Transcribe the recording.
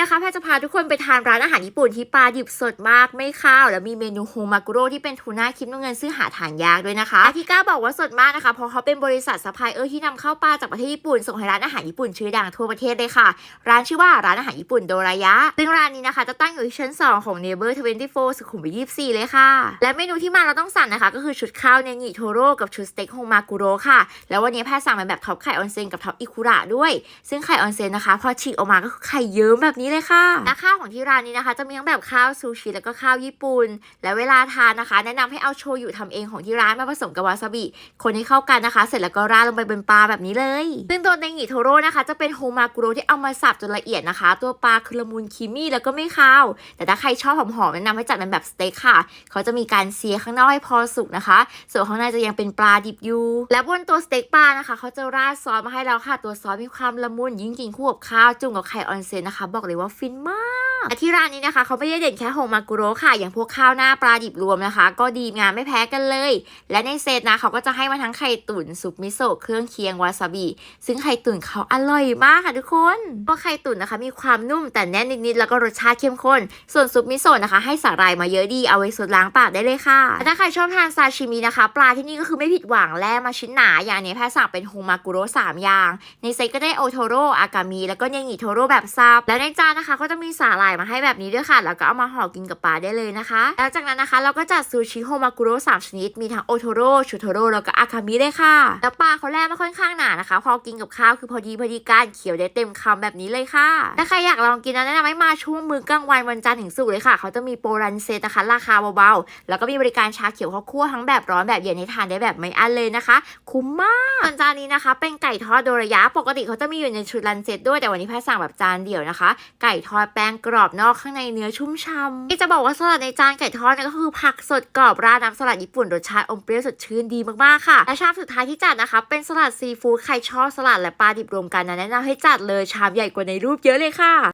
นะคะแพทย์จะพาทุกคนไปทานร้านอาหารญี่ปุ่นที่ปลาดิบสดมากไม่ข้าว แล้วมีเมนูโฮมากุโร่ที่เป็นทูน่าคลิปน้ำเงินซึ่งหาทานยากด้วยนะคะและที่ก้าบอกว่าสดมากนะคะเพราะเขาเป็นบริษัทซัพพลายเออร์ที่นำเข้าปลาจากประเทศญี่ปุ่นส่งให้ร้านอาหารญี่ปุ่นชื่อดังทั่วประเทศเลยค่ะ ร้านชื่อว่าร้านอาหารญี่ปุ่นโดรายะ ซึ่งร้านนี้นะคะจะตั้งอยู่ที่ชั้น 2 ของ Neighbor 24 สุขุมวิท24 เลยค่ะ และเมนูที่มาเราต้องสั่งนะคะ ก็คือชุดข้าวเนงิโทโร่กับชุดสเต็กโฮมากุโร่ค่ะ แล้ววันนี้แพทย์สั่งมาแบบท็อปไข่ออนเซนกับท็อปอิคุระด้วย ซึ่งไข่ออนเซนนะคะ พอฉีกออกมาก็คือไข่เยิ้มแบบนี้เลยค่ะและข้าวของที่ร้านนี้นะคะ จะมีทั้งแบบข้าวซูชิแล้วก็ข้าวญี่ปุ่น และเวลาทานนะคะ แนะนำให้เอาโชยุทำเองของที่ร้านมาผสมกับวาซาบิ คนให้เข้ากันนะคะ เสร็จแล้วก็ราดลงไปบนปลาแบบนี้เลย ซึ่งตัวเนงิโทโร่นะคะ จะเป็นโฮมากุโรที่เอามาสับจนละเอียดนะคะ ตัวปลาคือละมุนครีมมี่แล้วก็ไม่คาว แต่ถ้าใครชอบหอมๆแนะนำให้จัดเป็นแบบสเต็กค่ะ เขาจะมีการเซียข้างนอกให้พอสุกนะคะ ส่วนข้างในจะยังเป็นปลาดิบอยู่ และบนตัวสเต็กปลานะคะ เขาจะราดซอสมาให้แล้วค่ะ ตัวซอสมีความละมุนยิ่งกินคู่กับข้าวจุ่มกับไข่ออนเซนนะคะ บอกเลยว่าฟินมา กแต่ที่ร้านนี้นะคะ เขาไม่ได้เด่นแค่โฮมากุโร่ค่ะ อย่างพวกข้าวหน้าปลาดิบรวมนะคะ ก็ดีงามไม่แพ้กันเลย และในเซตนะเขาก็จะให้มาทั้งไข่ตุ๋นซุปมิโซะเครื่องเคียงวาซาบิ ซึ่งไข่ตุ๋นเขาอร่อยมากค่ะทุกคนเพราะไข่ตุ๋นนะคะ มีความนุ่มแต่แน่นนิดๆแล้วก็รสชาติเข้มข้น ส่วนซุปมิโซะนะคะ ให้สาหร่ายมาเยอะดีเอาไว้สดล้างปากได้เลยค่ะถ้าใครชอบทานซาชิมินะคะ ปลาที่นี่ก็คือไม่ผิดหวังแล่มาชิ้นหนาอย่างนี้แพทย์สั่งเป็นโฮมากุโร่สามอย่าง ในเซตก็ได้โอโทโร่อากามิแล้วก็เนงิโทโร่แบบซับและในจานนะคะก็จะมีสาหร่ายมาให้แบบนี้ด้วยค่ะ แล้วก็เอามาห่อกินกับปลาได้เลยนะคะแล้วจากนั้นนะคะเราก็จัดซูชิโฮมากุโร่สามชนิด มีทั้งโอโทโร่ชูโทโร่แล้วก็อากามิเลยค่ะ แล้วปลาเขาแล่มาค่อนข้างหนานะคะ พอกินกับข้าวคือพอดีพอดีการเขียวได้เต็มคำแบบนี้เลยค่ะ ถ้าใครอยากลองกินนะแนะนำให้มาช่วงมื้อกลางวันวันจันทร์ถึงศุกร์เลยค่ะ เขาจะมีโปรรันเซตนะคะราคาเบาๆ แล้วก็มีบริการชาเขียวข้าวคั่วทั้งแบบร้อนแบบเย็นให้ทานได้แบบไม่อั้นเลยนะคะ คุ้มมากส่วนจานนี้นะคะ เป็นไก่ทอดโดระยะปกติเขาจะมีอยู่ในชุดรันเซตด้วยแต่วันนี้พทย์สั่งแบบจานเดียวนะคะ ไก่ทอดแป้งกรอบนอกข้างในเนื้อชุ่มฉ่ำที่จะบอกว่าสลัดในจานไก่ทอดเนี่ยก็คือผักสดกรอบราดน้ำสลัดญี่ปุ่นรสชาติอมเปรี้ยวสดชื่นดีมากๆค่ะ และชามสุดท้ายที่จัดนะคะ เป็นสลัดซีฟู้ดใครชอบสลัดและปลาดิบรวมกันนะแนะนำให้จัดเลยชามใหญ่กว่าในรูปเยอะเลยค่ะ